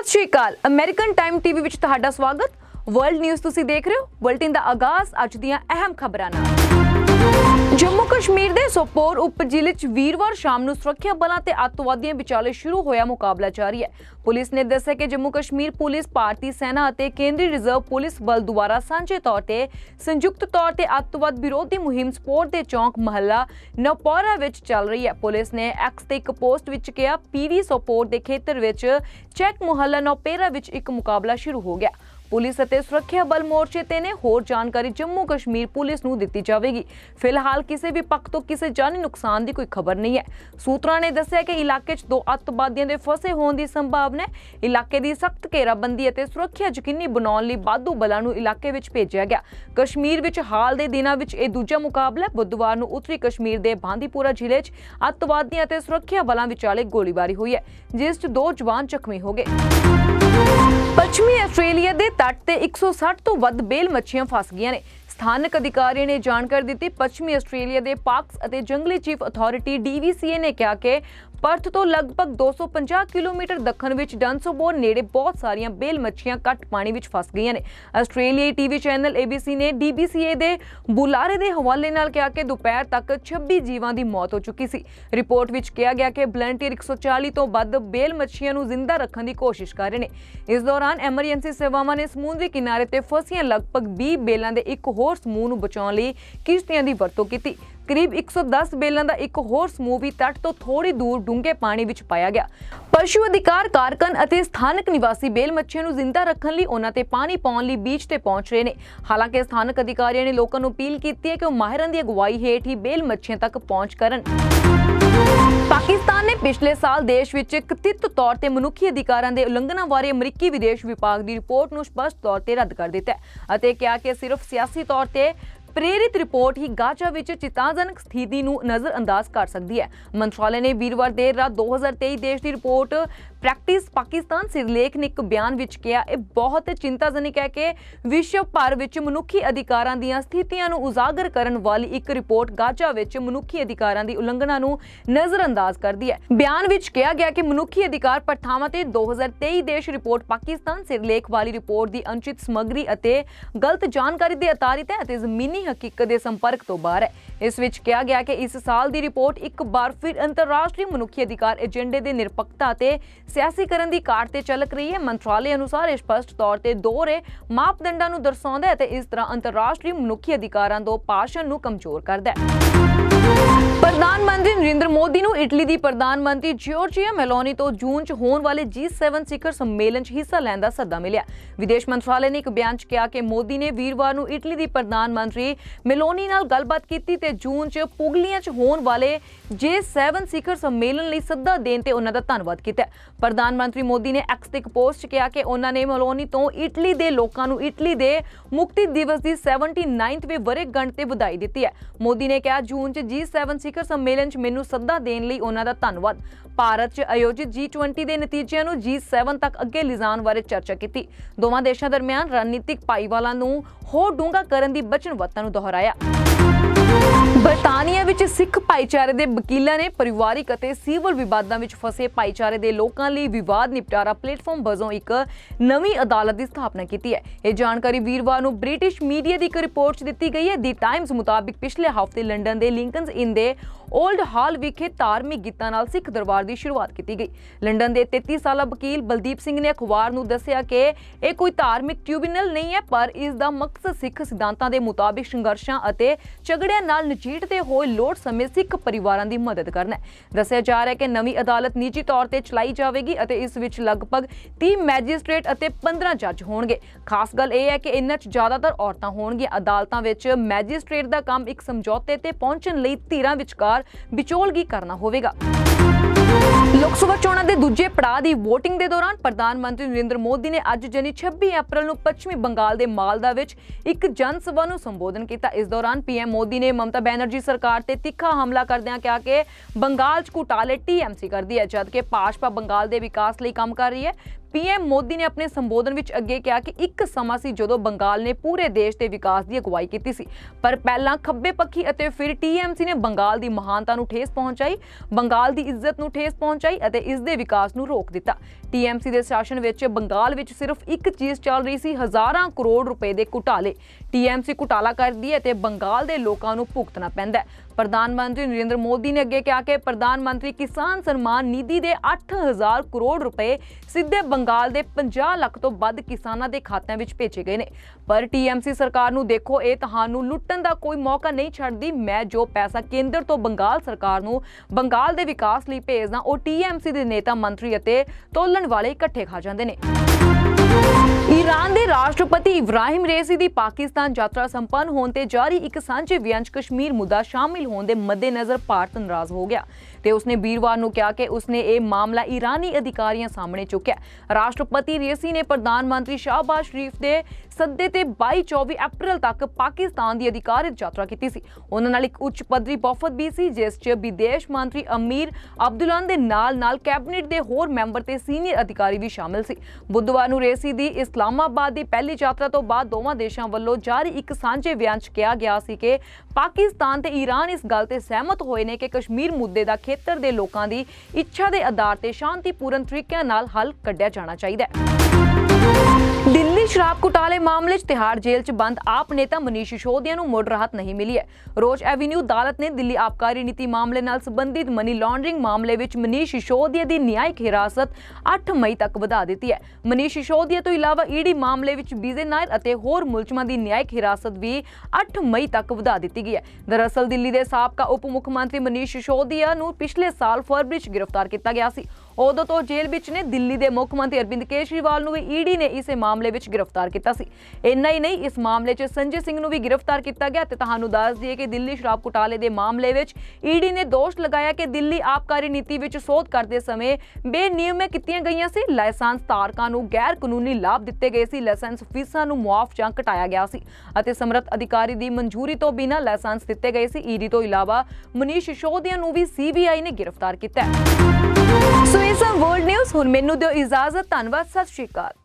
ਸਤਿ ਸ਼੍ਰੀ ਅਕਾਲ। ਅਮਰੀਕਨ ਟਾਈਮ ਟੀਵੀ ਵਿੱਚ ਤੁਹਾਡਾ ਸਵਾਗਤ। ਵਰਲਡ ਨਿਊਜ਼ ਤੁਸੀਂ ਦੇਖ ਰਹੇ ਹੋ। ਬੁਲਟਿਨ ਦਾ ਆਗਾਜ਼, ਅੱਜ ਦੀਆਂ ਅਹਿਮ ਖਬਰਾਂ ਨਾਲ। ਜੰਮੂ ਕਸ਼ਮੀਰ ਦੇ ਸੋਪੋਰ ਉਪ ਜ਼ਿਲ੍ਹੇ 'ਚ ਵੀਰਵਾਰ ਸ਼ਾਮ ਨੂੰ ਸੁਰੱਖਿਆ ਬਲਾਂ ਤੇ ਅੱਤਵਾਦੀਆਂ ਵਿਚਾਲੇ ਸ਼ੁਰੂ ਹੋਇਆ ਮੁਕਾਬਲਾ ਜਾਰੀ ਹੈ। ਪੁਲਿਸ ਨੇ ਦੱਸਿਆ ਕਿ ਜੰਮੂ ਕਸ਼ਮੀਰ ਪੁਲਿਸ, ਭਾਰਤੀ ਸੈਨਾ ਅਤੇ ਕੇਂਦਰੀ ਰਿਜ਼ਰਵ ਪੁਲਿਸ ਬਲ ਦੁਆਰਾ ਸਾਂਝੇ ਤੌਰ ਤੇ, ਸੰਯੁਕਤ ਤੌਰ ਤੇ ਅੱਤਵਾਦ ਵਿਰੋਧੀ ਮੁਹਿੰਮ ਸਪੋਰਟ ਦੇ ਚੌਂਕ ਮਹੱਲਾ ਨਪੌਰਾ ਵਿੱਚ ਚੱਲ ਰਹੀ ਹੈ। ਪੁਲਿਸ ਨੇ ਐਕਸ ਤੇ ਇੱਕ ਪੋਸਟ ਵਿੱਚ ਕਿਹਾ ਪੀਵੀ ਸੋਪੋਰ ਦੇ ਖੇਤਰ ਵਿੱਚ ਚੈਕ ਮੁਹੱਲਾ ਨੌਪੇਰਾ ਵਿੱਚ ਇੱਕ ਮੁਕਾਬਲਾ ਸ਼ੁਰੂ ਹੋ ਗਿਆ। ਪੁਲਿਸ ਅਤੇ ਸੁਰੱਖਿਆ ਬਲ ਮੋਰਚੇ ਤੇ ਨੇ ਹੋਰ ਜਾਣਕਾਰੀ ਜੰਮੂ ਕਸ਼ਮੀਰ ਪੁਲਿਸ ਨੂੰ ਦਿੱਤੀ ਜਾਵੇਗੀ। ਫਿਲਹਾਲ ਕਿਸੇ ਵੀ ਪੱਖ ਤੋਂ ਕਿਸੇ ਜਾਨੀ ਨੁਕਸਾਨ ਦੀ ਕੋਈ ਖਬਰ ਨਹੀਂ ਹੈ। ਸੂਤਰਾਂ ਨੇ ਦੱਸਿਆ ਕਿ ਇਲਾਕੇ 'ਚ ਦੋ ਅੱਤਵਾਦੀਆਂ ਦੇ ਫਸੇ ਹੋਣ ਦੀ ਸੰਭਾਵਨਾ ਹੈ। ਇਲਾਕੇ ਦੀ ਸਖਤ ਘੇਰਾਬੰਦੀ ਅਤੇ ਸੁਰੱਖਿਆ ਯਕੀਨੀ ਬਣਾਉਣ ਲਈ ਬਾਦੂ ਬਲਾਂ ਨੂੰ ਇਲਾਕੇ ਵਿੱਚ ਭੇਜਿਆ ਗਿਆ। ਕਸ਼ਮੀਰ ਵਿੱਚ ਹਾਲ ਦੇ ਦਿਨਾਂ ਵਿੱਚ ਇਹ ਦੂਜਾ ਮੁਕਾਬਲਾ ਬੁੱਧਵਾਰ ਨੂੰ ਉੱਤਰੀ ਕਸ਼ਮੀਰ ਦੇ ਬਾਂਦੀਪੁਰਾ ਜ਼ਿਲ੍ਹੇ 'ਚ ਅੱਤਵਾਦੀਆਂ ਅਤੇ ਸੁਰੱਖਿਆ ਬਲਾਂ ਵਿਚਾਲੇ ਗੋਲੀਬਾਰੀ ਹੋਈ ਹੈ, ਜਿਸ 'ਚ ਦੋ ਜਵਾਨ ਜ਼ਖਮੀ ਹੋ ਗਏ। ਪੱਛਮੀ ਆਸਟ੍ਰੇਲੀਆ ਦੇ ਤੱਟ ਤੇ 160 ਤੋਂ ਵੱਧ ਬੇਲ ਮੱਛੀਆਂ ਫਸ ਗਈਆਂ ਨੇ। ਸਥਾਨਕ ਅਧਿਕਾਰੀਆਂ ਨੇ ਜਾਣਕਾਰੀ ਦਿੱਤੀ, ਪੱਛਮੀ ਆਸਟ੍ਰੇਲੀਆ ਦੇ ਪਾਰਕਸ ਅਤੇ ਜੰਗਲੀ ਚੀਫ ਅਥਾਰਟੀ ਡੀਵੀਸੀਏ ਨੇ ਕਿਹਾ ਕਿ ਪਰਥ ਤੋਂ ਲਗਭਗ 250 ਕਿਲੋਮੀਟਰ ਦੱਖਣ ਵਿੱਚ ਡਨਸੋਬੋਰ ਨੇੜੇ ਬਹੁਤ ਸਾਰੀਆਂ ਬੇਲ ਮੱਛੀਆਂ ਘੱਟ ਪਾਣੀ ਵਿੱਚ ਫਸ ਗਈਆਂ ਨੇ। ਆਸਟ੍ਰੇਲੀਆਈ ਟੀਵੀ ਚੈਨਲ ABC ਨੇ DBCA ਦੇ ਬੁਲਾਰੇ ਦੇ ਹਵਾਲੇ ਨਾਲ ਕਿਹਾ ਕਿ ਦੁਪਹਿਰ ਤੱਕ 26 ਜੀਵਾਂ ਦੀ ਮੌਤ ਹੋ ਚੁੱਕੀ ਸੀ। ਰਿਪੋਰਟ ਵਿੱਚ ਕਿਹਾ ਗਿਆ ਕਿ ਬਲੰਟੀਅਰ 140 ਤੋਂ ਵੱਧ ਬੇਲ ਮੱਛੀਆਂ ਨੂੰ ਜ਼ਿੰਦਾ ਰੱਖਣ ਦੀ ਕੋਸ਼ਿਸ਼ ਕਰ ਰਹੇ ਨੇ। ਇਸ ਦੌਰਾਨ ਐਮਰਜੈਂਸੀ ਸੇਵਾਵਾਂ ਨੇ ਸਮੁੰਦਰੀ ਕਿਨਾਰੇ ਤੇ ਫਸੀਆਂ ਲਗਭਗ 20 ਬੇਲਾਂ ਦੇ ਇੱਕ ਹੋਰ ਸਮੂਹ ਨੂੰ ਬਚਾਉਣ ਲਈ ਕਿਸ਼ਤੀਆਂ ਦੀ ਵਰਤੋਂ ਕੀਤੀ। ਕਰੀਬ 110 ਬੇਲਾਂ ਦਾ ਇੱਕ ਹੋਰ ਸਮੂਹ ਵੀ ਤੱਟ ਤੋਂ ਥੋੜੀ ਦੂਰ ਡੂੰਘੇ ਪਾਣੀ ਵਿੱਚ ਪਾਇਆ ਗਿਆ। ਪਸ਼ੂ ਅਧਿਕਾਰ ਕਾਰਕਨ ਅਤੇ ਸਥਾਨਕ ਨਿਵਾਸੀ ਬੇਲ ਮੱਛੀਆਂ ਨੂੰ ਜ਼ਿੰਦਾ ਰੱਖਣ ਲਈ ਉਹਨਾਂ ਤੇ ਪਾਣੀ ਪਾਉਣ ਲਈ ਬੀਚ ਤੇ ਪਹੁੰਚ ਰਹੇ ਨੇ। ਹਾਲਾਂਕਿ ਸਥਾਨਕ ਅਧਿਕਾਰੀਆਂ ਨੇ ਲੋਕਾਂ ਨੂੰ ਅਪੀਲ ਕੀਤੀ ਹੈ ਕਿ ਉਹ ਮਾਹਿਰਾਂ ਦੀ ਅਗਵਾਈ ਹੇਠ ਹੀ ਬੇਲ ਮੱਛੀਆਂ ਤੱਕ ਪਹੁੰਚ ਕਰਨ। ਪਾਕਿਸਤਾਨ ਨੇ ਪਿਛਲੇ ਸਾਲ ਦੇਸ਼ ਵਿੱਚ ਕਥਿਤ ਤੌਰ ਤੇ ਮਨੁੱਖੀ ਅਧਿਕਾਰਾਂ ਦੇ ਉਲੰਘਣਾ ਬਾਰੇ ਅਮਰੀਕੀ ਵਿਦੇਸ਼ ਵਿਭਾਗ ਦੀ ਰਿਪੋਰਟ ਨੂੰ ਸਪਸ਼ਟ ਤੌਰ ਤੇ ਰੱਦ ਕਰ ਦਿੱਤਾ ਹੈ ਅਤੇ ਕਿਹਾ ਕਿ ਸਿਰਫ ਸਿਆਸੀ ਤੌਰ ਤੇ ਪ੍ਰੇਰਿਤ ਰਿਪੋਰਟ ਹੀ ਗਾਜ਼ਾ ਵਿੱਚ ਚਿੰਤਾਜਨਕ ਸਥਿਤੀ ਨੂੰ ਨਜ਼ਰਅੰਦਾਜ਼ ਕਰ ਸਕਦੀ ਹੈ। ਮੰਤਰਾਲੇ ਨੇ ਵੀਰਵਾਰ ਦੇਰ ਰਾਤ 2023 ਦੇਸ਼ ਦੀ ਰਿਪੋਰਟ ਪ੍ਰੈਕਟਿਸ ਪਾਕਿਸਤਾਨ ਸਿਰਲੇਖ ਨੇ ਇੱਕ ਬਿਆਨ ਵਿੱਚ ਕਿਹਾ, ਇਹ ਬਹੁਤ ਚਿੰਤਾਜਨਕ ਹੈ ਕਿ ਵਿਸ਼ਵ ਭਰ ਵਿੱਚ ਮਨੁੱਖੀ ਅਧਿਕਾਰਾਂ ਦੀਆਂ ਸਥਿਤੀਆਂ ਨੂੰ ਉਜਾਗਰ ਕਰਨ ਵਾਲੀ ਇੱਕ ਰਿਪੋਰਟ ਗਾਜ਼ਾ ਵਿੱਚ ਮਨੁੱਖੀ ਅਧਿਕਾਰਾਂ ਦੀ ਉਲੰਘਣਾ ਨੂੰ ਨਜ਼ਰਅੰਦਾਜ਼ ਕਰਦੀ ਹੈ। ਬਿਆਨ ਵਿੱਚ ਕਿਹਾ ਗਿਆ ਕਿ ਮਨੁੱਖੀ ਅਧਿਕਾਰ ਪ੍ਰਥਾਵਾਂ ਤੇ 2023 ਦੇਸ਼ ਰਿਪੋਰਟ ਪਾਕਿਸਤਾਨ ਸਿਰਲੇਖ ਵਾਲੀ ਰਿਪੋਰਟ ਦੀ ਅਨੁਚਿਤ ਸਮੱਗਰੀ ਅਤੇ ਗਲਤ ਜਾਣਕਾਰੀ ਦੇ ਆਧਾਰਿਤ ਹੈ ਅਤੇ ਜ਼ਮੀਨੀ ਹਕੀਕਤ ਦੇ ਸੰਪਰਕ ਤੋਂ ਬਾਹਰ ਹੈ। ਇਸ ਵਿੱਚ ਕਿਹਾ ਗਿਆ ਕਿ ਇਸ ਸਾਲ ਦੀ ਰਿਪੋਰਟ ਇੱਕ ਵਾਰ ਫਿਰ ਅੰਤਰਰਾਸ਼ਟਰੀ ਮਨੁੱਖੀ ਅਧਿਕਾਰ ਏਜੰਡੇ ਦੇ ਨਿਰਪੱਖਤਾ ਅਤੇ ਸਿਆਸੀਕਰਨ ਦੀ ਕਾਟ ਤੇ ਚੱਲਕ ਰਹੀ ਹੈ। ਮੰਤਰਾਲੇ ਅਨੁਸਾਰ ਇਹ ਸਪਸ਼ਟ ਤੌਰ ਤੇ ਦੋਹਰੇ ਮਾਪਦੰਡਾਂ ਨੂੰ ਦਰਸਾਉਂਦਾ ਹੈ ਅਤੇ ਇਸ ਤਰ੍ਹਾਂ ਅੰਤਰਰਾਸ਼ਟਰੀ ਮਨੁੱਖੀ ਅਧਿਕਾਰਾਂ ਦੋ ਭਾਸ਼ਣ ਨੂੰ ਕਮਜ਼ੋਰ ਕਰਦਾ ਹੈ। ਪ੍ਰਧਾਨ ਮੰਤਰੀ ਨਰਿੰਦਰ ਮੋਦੀ ਨੂੰ ਇਟਲੀ ਦੀ ਪ੍ਰਧਾਨ ਮੰਤਰੀ ਜਿਓਰਜੀਆ ਮੈਲੋਨੀ ਤੋਂ ਜੂਨ 'ਚ ਹੋਣ ਵਾਲੇ G7 ਸਿਖਰ ਸੰਮੇਲਨ 'ਚ ਹਿੱਸਾ ਲੈਣ ਦਾ ਸੱਦਾ ਮਿਲਿਆ। ਵਿਦੇਸ਼ ਮੰਤਰਾਲੇ ਨੇ ਇੱਕ ਬਿਆਨ 'ਚ ਕਿਹਾ ਕਿ ਮੋਦੀ ਨੇ ਵੀਰਵਾਰ ਨੂੰ ਇਟਲੀ ਦੀ ਪ੍ਰਧਾਨ ਮੰਤਰੀ ਮੈਲੋਨੀ ਨਾਲ ਗੱਲਬਾਤ ਕੀਤੀ ਤੇ ਜੂਨ 'ਚ ਪੁਗਲੀਆਂ 'ਚ ਹੋਣ ਵਾਲੇ G7 ਸਿਖਰ ਸੰਮੇਲਨ ਲਈ ਸੱਦਾ ਦੇਣ ਤੇ ਉਹਨਾਂ ਦਾ ਧੰਨਵਾਦ ਕੀਤਾ ਪ੍ਰਧਾਨ ਮੰਤਰੀ ਮੋਦੀ ਨੇ ਐਕਸ ਤੇ ਇੱਕ ਪੋਸਟ 'ਚ ਕਿਹਾ ਕਿ ਉਹਨਾਂ ਨੇ ਮੈਲੋਨੀ ਤੋਂ ਇਟਲੀ ਦੇ ਲੋਕਾਂ ਨੂੰ ਇਟਲੀ ਦੇ ਮੁਕਤੀ ਦਿਵਸ ਦੀ 79ਵੇਂ ਵਰ੍ਹੇਗੰਢ ਤੇ ਵਧਾਈ ਦਿੱਤੀ ਹੈ। ਮੋਦੀ ਨੇ ਕਿਹਾ, ਜੂਨ 'ਚ G7 ਸਿਖਰ ਸੰਮੇਲਨ 'ਚ ਮੈਨੂੰ ਸੱਦਾ ਦੇਣ ਲਈ ਉਹਨਾਂ ਦਾ ਧੰਨਵਾਦ। ਭਾਰਤ 'ਚ ਆਯੋਜਿਤ G20 ਦੇ ਨਤੀਜਿਆਂ ਨੂੰ G7 ਤੱਕ ਅੱਗੇ ਲਿਜਾਣ ਬਾਰੇ ਚਰਚਾ ਕੀਤੀ। ਦੋਵਾਂ ਦੇਸ਼ਾਂ ਦਰਮਿਆਨ ਰਣਨੀਤਿਕ ਭਾਈਵਾਲਾਂ ਨੂੰ ਹੋਰ ਡੂੰਘਾ ਕਰਨ ਦੀ ਵਚਨਬੱਧ ਨੂੰ ਦੁਹਰਾਇਆ। ਬਰਤਾਨੀਆ ਵਿੱਚ ਸਿੱਖ ਭਾਈਚਾਰੇ ਦੇ ਵਕੀਲਾਂ ਨੇ ਪਰਿਵਾਰਿਕ ਅਤੇ ਸਿਵਲ ਵਿਵਾਦਾਂ ਵਿੱਚ ਫਸੇ ਭਾਈਚਾਰੇ ਦੇ ਲੋਕਾਂ ਲਈ ਵਿਵਾਦ ਨਿਪਟਾਰਾ ਪਲੇਟਫਾਰਮ ਵਜੋਂ ਇੱਕ ਨਵੀਂ ਅਦਾਲਤ ਦੀ ਸਥਾਪਨਾ ਕੀਤੀ ਹੈ। ਇਹ ਜਾਣਕਾਰੀ ਵੀਰਵਾਰ ਨੂੰ ਬ੍ਰਿਟਿਸ਼ ਮੀਡੀਆ ਦੀ ਇੱਕ ਰਿਪੋਰਟ 'ਚ ਦਿੱਤੀ ਗਈ ਹੈ। ਦੀ ਟਾਈਮਜ਼ ਮੁਤਾਬਿਕ ਪਿਛਲੇ ਹਫ਼ਤੇ ਲੰਡਨ ਦੇ ਲਿੰਕਨਸ ਇਨ ਦੇ 올ਡ ਹਾਲ ਵਿਖੇ ਧਾਰਮਿਕ ਗੀਤਾਂ ਨਾਲ ਸਿੱਖ ਦਰਬਾਰ ਦੀ ਸ਼ੁਰੂਆਤ ਕੀਤੀ ਗਈ। ਲੰਡਨ ਦੇ 33 ਸਾਲਾ ਵਕੀਲ ਬਲਦੀਪ ਸਿੰਘ ਨੇ ਅਖਬਾਰ ਨੂੰ ਦੱਸਿਆ ਕਿ ਇਹ ਕੋਈ ਧਾਰਮਿਕ ਟ੍ਰਿਬਿਊਨਲ ਨਹੀਂ ਹੈ, ਪਰ ਇਸ ਦਾ ਮਕਸਦ ਸਿੱਖ ਸਿਧਾਂਤਾਂ ਦੇ ਮੁਤਾਬਿਕ ਸੰਘਰਸ਼ਾਂ ਅਤੇ ਝਗੜਿਆਂ ਨਾਲ ਨਜਿੱਠਦੇ ਹੋਏ ਲੋੜ ਸਮੇਂ ਸਿੱਖ ਪਰਿਵਾਰਾਂ ਦੀ ਮਦਦ ਕਰਨਾ। ਹੈ ਦੱਸਿਆ ਜਾ ਰਿਹਾ ਹੈ ਕਿ ਨਵੀਂ ਅਦਾਲਤ ਨਿੱਜੀ ਤੌਰ ਤੇ ਚਲਾਈ ਜਾਵੇਗੀ ਅਤੇ ਇਸ ਵਿੱਚ ਲਗਭਗ 30 ਮੈਜਿਸਟ੍ਰੇਟ ਅਤੇ 15 ਜੱਜ ਹੋਣਗੇ। ਖਾਸ ਗੱਲ ਇਹ ਹੈ ਕਿ ਇਹਨਾਂ 'ਚ ਜ਼ਿਆਦਾਤਰ ਔਰਤਾਂ ਹੋਣਗੀਆਂ। ਅਦਾਲਤਾਂ ਵਿੱਚ ਮੈਜਿਸਟ੍ਰੇਟ ਦਾ ਕੰਮ ਇੱਕ ਸਮਝੌਤੇ ਤੇ ਪਹੁੰਚਣ ਲਈ ਧਿਰਾਂ ਵਿਚਕਾਰ ਵਿਚੋਲਗੀ ਕਰਨਾ ਹੋਵੇਗਾ। ਲੋਕ ਸਭਾ ਚੋਣਾਂ ਦੇ ਦੂਜੇ ਪੜਾਅ ਦੀ VOTING ਦੇ ਦੌਰਾਨ ਪ੍ਰਧਾਨ ਮੰਤਰੀ ਨਰਿੰਦਰ ਮੋਦੀ ਨੇ ਅੱਜ ਜਨੀ 26 ਅਪ੍ਰੈਲ ਨੂੰ ਪੱਛਮੀ ਬੰਗਾਲ ਦੇ ਮਾਲਦਾ ਵਿੱਚ ਇੱਕ ਜਨ ਸਭਾ ਨੂੰ ਸੰਬੋਧਨ ਕੀਤਾ। ਇਸ ਦੌਰਾਨ ਪੀਐਮ ਮੋਦੀ ਨੇ ਮਮਤਾ ਬੈਨਰਜੀ ਸਰਕਾਰ ਤੇ ਤਿੱਖਾ ਹਮਲਾ ਕਰਦਿਆਂ ਕਿਹਾ ਕਿ ਬੰਗਾਲ 'ਚ ਘੁਟਾਲੇ ਟੀਐਮਸੀ ਕਰਦੀ ਹੈ, ਜਦਕਿ ਭਾਜਪਾ ਬੰਗਾਲ ਦੇ ਵਿਕਾਸ ਲਈ ਕੰਮ ਕਰ ਰਹੀ ਹੈ। ਪੀਐਮ ਮੋਦੀ ਨੇ ਆਪਣੇ ਸੰਬੋਧਨ ਵਿੱਚ ਅੱਗੇ ਕਿਹਾ ਕਿ ਇੱਕ ਸਮਾਂ ਸੀ ਜਦੋਂ ਬੰਗਾਲ ਨੇ ਪੂਰੇ ਦੇਸ਼ ਦੇ ਵਿਕਾਸ ਦੀ ਅਗਵਾਈ ਕੀਤੀ ਸੀ। ਪਰ ਪਹਿਲਾਂ ਖੱਬੇ ਪੱਖੀ ਅਤੇ ਫਿਰ ਟੀਐਮਸੀ ਨੇ ਬੰਗਾਲ ਦੀ ਮਹਾਨਤਾ ਨੂੰ ਠੇਸ ਪਹੁੰਚਾਈ, ਬੰਗਾਲ ਦੀ ਇੱਜ਼ਤ ਨੂੰ ਠੇਸ ਪਹੁੰਚਾਈ ਅਤੇ ਇਸ ਦੇ ਵਿਕਾਸ ਨੂੰ ਰੋਕ ਦਿੱਤਾ। ਟੀਐਮਸੀ ਦੇ ਸ਼ਾਸਨ ਵਿੱਚ ਬੰਗਾਲ ਵਿੱਚ ਸਿਰਫ ਇੱਕ ਚੀਜ਼ ਚੱਲ ਰਹੀ ਸੀ, ਹਜ਼ਾਰਾਂ ਕਰੋੜ ਰੁਪਏ ਦੇ ਘੁਟਾਲੇ। ਟੀਐਮਸੀ ਘੁਟਾਲਾ ਕਰਦੀ ਹੈ ਤੇ ਬੰਗਾਲ ਦੇ ਲੋਕਾਂ ਨੂੰ ਭੁਗਤਣਾ ਪੈਂਦਾ ਪ੍ਰਧਾਨ ਮੰਤਰੀ ਨਰਿੰਦਰ ਮੋਦੀ ਨੇ ਅੱਗੇ ਕਿਹਾ ਕਿ ਪ੍ਰਧਾਨ ਮੰਤਰੀ ਕਿਸਾਨ ਸਨਮਾਨ ਨਿਧੀ ਦੇ 8000 ਕਰੋੜ ਰੁਪਏ ਸਿੱਧੇ ਬੰਗਾਲ ਦੇ 50 ਲੱਖ ਤੋਂ ਵੱਧ ਕਿਸਾਨਾਂ ਦੇ ਖਾਤਿਆਂ ਵਿੱਚ ਭੇਜੇ ਗਏ ਨੇ। ਪਰ ਟੀਐਮਸੀ ਸਰਕਾਰ ਨੂੰ ਦੇਖੋ, ਇਹ ਤੁਹਾਨੂੰ ਲੁੱਟਣ ਦਾ ਕੋਈ ਮੌਕਾ ਨਹੀਂ ਛੱਡਦੀ। ਮੈਂ ਜੋ ਪੈਸਾ ਕੇਂਦਰ ਤੋਂ ਬੰਗਾਲ ਸਰਕਾਰ ਨੂੰ ਬੰਗਾਲ ਦੇ ਵਿਕਾਸ ਲਈ ਭੇਜਦਾ, ਉਹ ਟੀਐਮਸੀ ਦੇ ਨੇਤਾ ਮੰਤਰੀ ਅਤੇ ਤੋਲਣ ਵਾਲੇ ਇਕੱਠੇ ਖਾ ਜਾਂਦੇ ਨੇ। ਈਰਾਨ ਦੇ ਰਾਸ਼ਟਰਪਤੀ ਇਬਰਾਹਿਮ ਰੇਸੀ ਦੀ ਪਾਕਿਸਤਾਨ ਯਾਤਰਾ ਸੰਪੰਨ ਹੋਣ ਤੇ ਜਾਰੀ ਇੱਕ ਸਾਂਝੇ ਬਿਆਨ 'ਚ ਕਸ਼ਮੀਰ ਮੁੱਦਾ ਸ਼ਾਮਿਲ ਹੋਣ ਦੇ ਮੱਦੇਨਜ਼ਰ ਭਾਰਤ ਨਾਰਾਜ਼ ਹੋ ਗਿਆ। ਤੇ ਉਸਨੇ ਵੀਰਵਾਰ ਨੂੰ ਕਿਹਾ ਕਿ ਉਸਨੇ ਇਹ ਮਾਮਲਾ ਈਰਾਨੀ ਅਧਿਕਾਰੀਆਂ ਸਾਹਮਣੇ ਚੁੱਕਿਆ ਰਾਸ਼ਟਰਪਤੀ ਰੇਸੀ ਨੇ ਪ੍ਰਧਾਨ ਮੰਤਰੀ ਸ਼ਾਹਬਾਜ਼ ਸ਼ਰੀਫ ਦੇ ਸੱਦੇ ਤੇ 22-24 ਅਪ੍ਰੈਲ ਤੱਕ ਪਾਕਿਸਤਾਨ ਦੀ ਅਧਿਕਾਰਿਤ ਯਾਤਰਾ ਕੀਤੀ ਸੀ। ਉਹਨਾਂ ਨਾਲ ਇੱਕ ਉੱਚ ਪੱਧਰੀ ਵਫਦ ਵੀ ਸੀ, ਜਿਸ 'ਚ ਵਿਦੇਸ਼ ਮੰਤਰੀ ਅਮੀਰ ਅਬਦੁੱਲਾ ਦੇ ਨਾਲ-ਨਾਲ ਕੈਬਨਿਟ ਦੇ ਹੋਰ ਮੈਂਬਰ ਤੇ ਸੀਨੀਅਰ ਅਧਿਕਾਰੀ ਵੀ ਸ਼ਾਮਿਲ ਸੀ। ਬੁੱਧਵਾਰ ਨੂੰ ਰੇਸੀ ਦੀ ਇਸਲਾਮਾਬਾਦ ਦੀ ਪਹਿਲੀ ਯਾਤਰਾ ਤੋਂ ਬਾਅਦ ਦੋਵਾਂ ਦੇਸ਼ਾਂ ਵੱਲੋਂ ਜਾਰੀ ਇੱਕ ਸਾਂਝੇ ਬਿਆਨ 'ਚ ਕਿਹਾ ਗਿਆ ਸੀ ਕਿ ਪਾਕਿਸਤਾਨ ਤੇ ਈਰਾਨ ਇਸ ਗੱਲ ਤੇ ਸਹਿਮਤ ਹੋਏ ਨੇ ਕਿ ਕਸ਼ਮੀਰ ਮੁੱਦੇ ਦਾ ਖੇਤਰ ਦੇ ਲੋਕਾਂ ਦੀ ਇੱਛਾ ਦੇ ਆਧਾਰ ਤੇ ਸ਼ਾਂਤੀਪੂਰਨ ਤਰੀਕਿਆਂ ਨਾਲ ਹੱਲ ਕੱਢਿਆ ਜਾਣਾ ਚਾਹੀਦਾ ਹੈ। ਦਿੱਲੀ ਸ਼ਰਾਬ ਘੁਟਾਲੇ ਮਾਮਲੇ 'ਚ ਤਿਹਾੜ ਜੇਲ੍ਹ 'ਚ ਬੰਦ ਆਪ ਨੇਤਾ ਮਨੀਸ਼ ਸਿਸੋਦੀਆ ਨੂੰ ਮੁੜ ਰਾਹਤ ਨਹੀਂ ਮਿਲੀ ਹੈ। ਰੋਜ਼ ਐਵੀਨਿਊ ਅਦਾਲਤ ਨੇ ਦਿੱਲੀ ਆਬਕਾਰੀ ਨੀਤੀ ਮਾਮਲੇ ਨਾਲ ਸੰਬੰਧਿਤ ਮਨੀ ਲਾਂਡਰਿੰਗ ਮਾਮਲੇ ਵਿੱਚ ਮਨੀਸ਼ ਸਿਸੋਦੀਆ ਦੀ ਨਿਆਇਕ ਹਿਰਾਸਤ 8 ਮਈ ਤੱਕ ਵਧਾ ਦਿੱਤੀ ਹੈ। ਮਨੀਸ਼ ਸਿਸੋਦੀਆ ਤੋਂ ਇਲਾਵਾ ਈਡੀ ਮਾਮਲੇ ਵਿੱਚ ਵਿਜੇ ਨਾਇਰ ਅਤੇ ਹੋਰ ਮੁਲਜ਼ਮਾਂ ਦੀ ਨਿਆਇਕ ਹਿਰਾਸਤ ਵੀ 8 ਮਈ ਤੱਕ ਵਧਾ ਦਿੱਤੀ ਗਈ ਹੈ। ਦਰਅਸਲ ਦਿੱਲੀ ਦੇ ਸਾਬਕਾ ਉਪ ਮੁੱਖ ਮੰਤਰੀ ਮਨੀਸ਼ ਸਿਸੋਦੀਆ ਨੂੰ ਪਿਛਲੇ ਸਾਲ ਫਰਵਰੀ 'ਚ ਗ੍ਰਿਫਤਾਰ ਕੀਤਾ ਗਿਆ ਸੀ। ਉਦੋਂ ਤੋਂ ਜੇਲ੍ਹ ਵਿੱਚ ਨੇ, ਦਿੱਲੀ ਦੇ ਮੁੱਖ ਮੰਤਰੀ ਅਰਵਿੰਦ ਕੇਜਰੀਵਾਲ ਨੂੰ ਵੀ ਈਡੀ ਨੇ ਇਸੇ ਮਾਮਲੇ ਵਿੱਚ ਗ੍ਰਿਫਤਾਰ ਕੀਤਾ ਸੀ। ਇੰਨਾ ਹੀ ਨਹੀਂ, ਇਸ ਮਾਮਲੇ 'ਚ ਸੰਜੇ ਸਿੰਘ ਨੂੰ ਵੀ ਗ੍ਰਿਫਤਾਰ ਕੀਤਾ ਗਿਆ ਤੇ ਤੁਹਾਨੂੰ ਦੱਸ ਦਈਏ ਕਿ ਦਿੱਲੀ ਸ਼ਰਾਬ ਘੁਟਾਲੇ ਦੇ ਮਾਮਲੇ ਵਿੱਚ ਈਡੀ ਨੇ ਦੋਸ਼ ਲਗਾਇਆ ਕਿ ਦਿੱਲੀ ਆਬਕਾਰੀ ਨੀਤੀ ਵਿੱਚ ਸੋਧ ਕਰਦੇ ਸਮੇਂ ਬੇਨਿਯਮੀਆਂ ਕੀਤੀਆਂ ਗਈਆਂ ਸੀ। ਲਾਇਸੈਂਸ ਧਾਰਕਾਂ ਨੂੰ ਗੈਰ ਕਾਨੂੰਨੀ ਲਾਭ ਦਿੱਤੇ ਗਏ ਸੀ। ਲਾਇਸੈਂਸ ਫੀਸਾਂ ਨੂੰ ਮੁਆਫ ਜਾਂ ਘਟਾਇਆ ਗਿਆ ਸੀ ਅਤੇ ਸਮਰੱਥ ਅਧਿਕਾਰੀ ਦੀ ਮਨਜ਼ੂਰੀ ਤੋਂ ਬਿਨਾਂ ਲਾਇਸੈਂਸ ਦਿੱਤੇ ਗਏ ਸੀ। ਈਡੀ ਤੋਂ ਇਲਾਵਾ ਮਨੀਸ਼ ਸਿਸੋਦੀਆ ਨੂੰ ਵੀ ਸੀਬੀਆਈ ਨੇ ਗ੍ਰਿਫਤਾਰ ਕੀਤਾ ਹੈ। ਸੋ ਇਹ ਵਰਲਡ ਨਿਊਜ਼ ਹੁਣ ਮੈਨੂੰ ਦਿਓ ਇਜਾਜ਼ਤ ਧੰਨਵਾਦ ਸਤਿ ਸ਼੍ਰੀ ਅਕਾਲ।